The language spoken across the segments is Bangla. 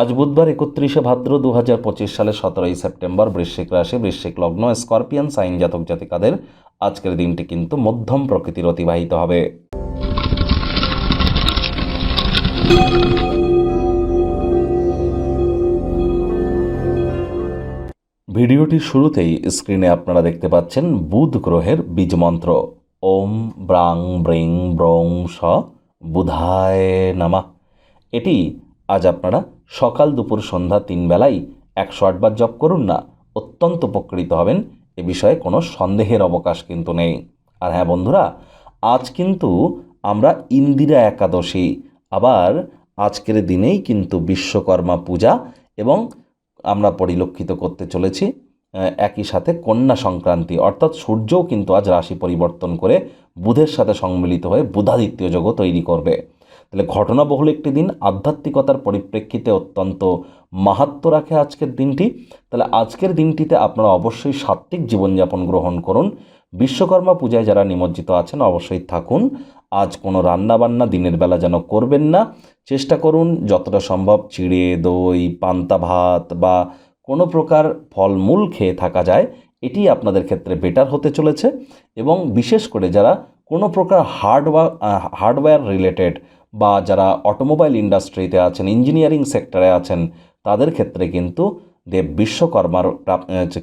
আজ বুধবার একত্রিশে ভাদ্র দু হাজার পঁচিশ সালের সতেরোই সেপ্টেম্বর বৃশ্চিক রাশি, বৃশ্চিক লগ্ন, স্করপিয়ান, সাইন জাতক জাতিকাদের আজকের দিনটি কিন্তু মধ্যম প্রকৃতির অতিবাহিত হবে। ভিডিওটির শুরুতেই স্ক্রিনে আপনারা দেখতে পাচ্ছেন বুধ গ্রহের বীজমন্ত্র ওম ব্রাং ব্রিং ব্রং স বুধায় নামা। এটি আজ আপনারা সকাল দুপুর সন্ধ্যা তিন বেলাই একশো আটবার জপ করুন না, অত্যন্ত উপকৃত হবেন। এ বিষয়ে কোনো সন্দেহের অবকাশ কিন্তু নেই। আর হ্যাঁ বন্ধুরা, আজ কিন্তু আমরা ইন্দিরা একাদশী, আবার আজকের দিনেই কিন্তু বিশ্বকর্মা পূজা এবং আমরা পরিলক্ষিত করতে চলেছি একই সাথে কন্যা সংক্রান্তি। অর্থাৎ সূর্যও কিন্তু আজ রাশি পরিবর্তন করে বুধের সাথে সম্মিলিত হয়ে বুধাদিত্য যোগও তৈরি করবে। তাহলে ঘটনাবহুল একটি দিন আধ্যাত্মিকতার পরিপ্রেক্ষিতে অত্যন্ত মাহাত্ম রাখে আজকের দিনটি। তাহলে আজকের দিনটিতে আপনারা অবশ্যই সাত্ত্বিক জীবনযাপন গ্রহণ করুন। বিশ্বকর্মা পূজায় যারা নিমজ্জিত আছেন অবশ্যই থাকুন। আজ কোনো রান্নাবান্না দিনের বেলা যেন করবেন না। চেষ্টা করুন যতটা সম্ভব চিড়ে, দই, পান্তা ভাত বা কোনো প্রকার ফলমূল খেয়ে থাকা যায়। এটি আপনাদের ক্ষেত্রে বেটার হতে চলেছে। এবং বিশেষ করে যারা কোনো প্রকার হার্ডওয়ার হার্ডওয়্যার রিলেটেড বা যারা অটোমোবাইল ইন্ডাস্ট্রিতে আছেন, ইঞ্জিনিয়ারিং সেক্টরে আছেন, তাদের ক্ষেত্রে কিন্তু দেব বিশ্বকর্মার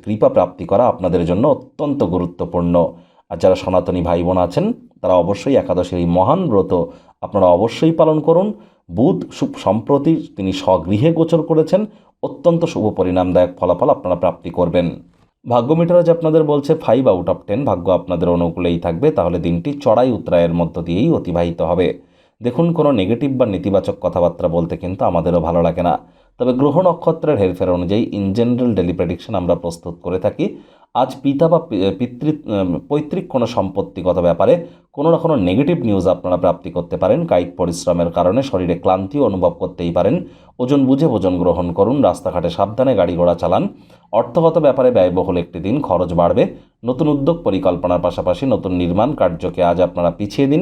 কৃপা প্রাপ্তি করা আপনাদের জন্য অত্যন্ত গুরুত্বপূর্ণ। আর যারা সনাতনী ভাই বোন আছেন, তারা অবশ্যই একাদশের এই মহান ব্রত আপনারা অবশ্যই পালন করুন। বুধ সম্প্রতি তিনি স্বগৃহে গোচর করেছেন, অত্যন্ত শুভ পরিণামদায়ক ফলাফল আপনারা প্রাপ্তি করবেন। ভাগ্য মিটার আজ আপনাদের বলছে ফাইভ আউট অফ টেন ভাগ্য আপনাদের অনুকূলেই থাকবে, তাহলে দিনটি চড়াই উত্তরায়ের মধ্য দিয়েই অতিবাহিত হবে। দেখুন, কোনো নেগেটিভ বা নেতিবাচক কথাবার্তা বলতে কিন্তু আমাদেরও ভালো লাগে না। তবে গ্রহ নক্ষত্রের হেরফের অনুযায়ী ইন জেনারেল ডেলি প্রেডিকশন আমরা প্রস্তুত করে থাকি। আজ পিতা বা পিতৃ পৈতৃক কোনো সম্পত্তিগত ব্যাপারে কোনো না কোনো নেগেটিভ নিউজ আপনারা প্রাপ্তি করতে পারেন। কায়িক পরিশ্রমের কারণে শরীরে ক্লান্তি অনুভব করতেই পারেন। ওজন বুঝে ওজন গ্রহণ করুন, রাস্তাঘাটে সাবধানে গাড়ি ঘোড়া চালান। অর্থগত ব্যাপারে ব্যয়বহুল একটি দিন, খরচ বাড়বে। নতুন উদ্যোগ পরিকল্পনার পাশাপাশি নতুন নির্মাণ কার্যকে আজ আপনারা পিছিয়ে দিন।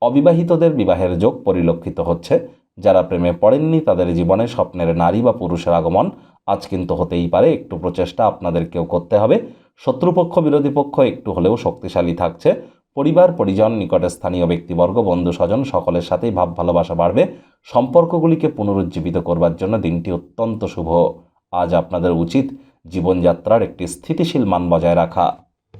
অবিবাহিতদের বিবাহের যোগ পরিলক্ষিত হচ্ছে। যারা প্রেমে পড়েননি তাদের জীবনে স্বপ্নের নারী বা পুরুষের আগমন আজ কিন্তু হতেই পারে। একটু প্রচেষ্টা আপনাদেরকেও করতে হবে। শত্রুপক্ষ, বিরোধী পক্ষ একটু হলেও শক্তিশালী থাকছে। পরিবার, পরিজন, নিকটে স্থানীয় ব্যক্তিবর্গ বন্ধু স্বজন সকলের সাথেই ভাব ভালোবাসা বাড়বে। সম্পর্কগুলিকে পুনরুজ্জীবিত করবার জন্য দিনটি অত্যন্ত শুভ। আজ আপনাদের উচিত জীবনযাত্রার একটি স্থিতিশীল মান বজায় রাখা।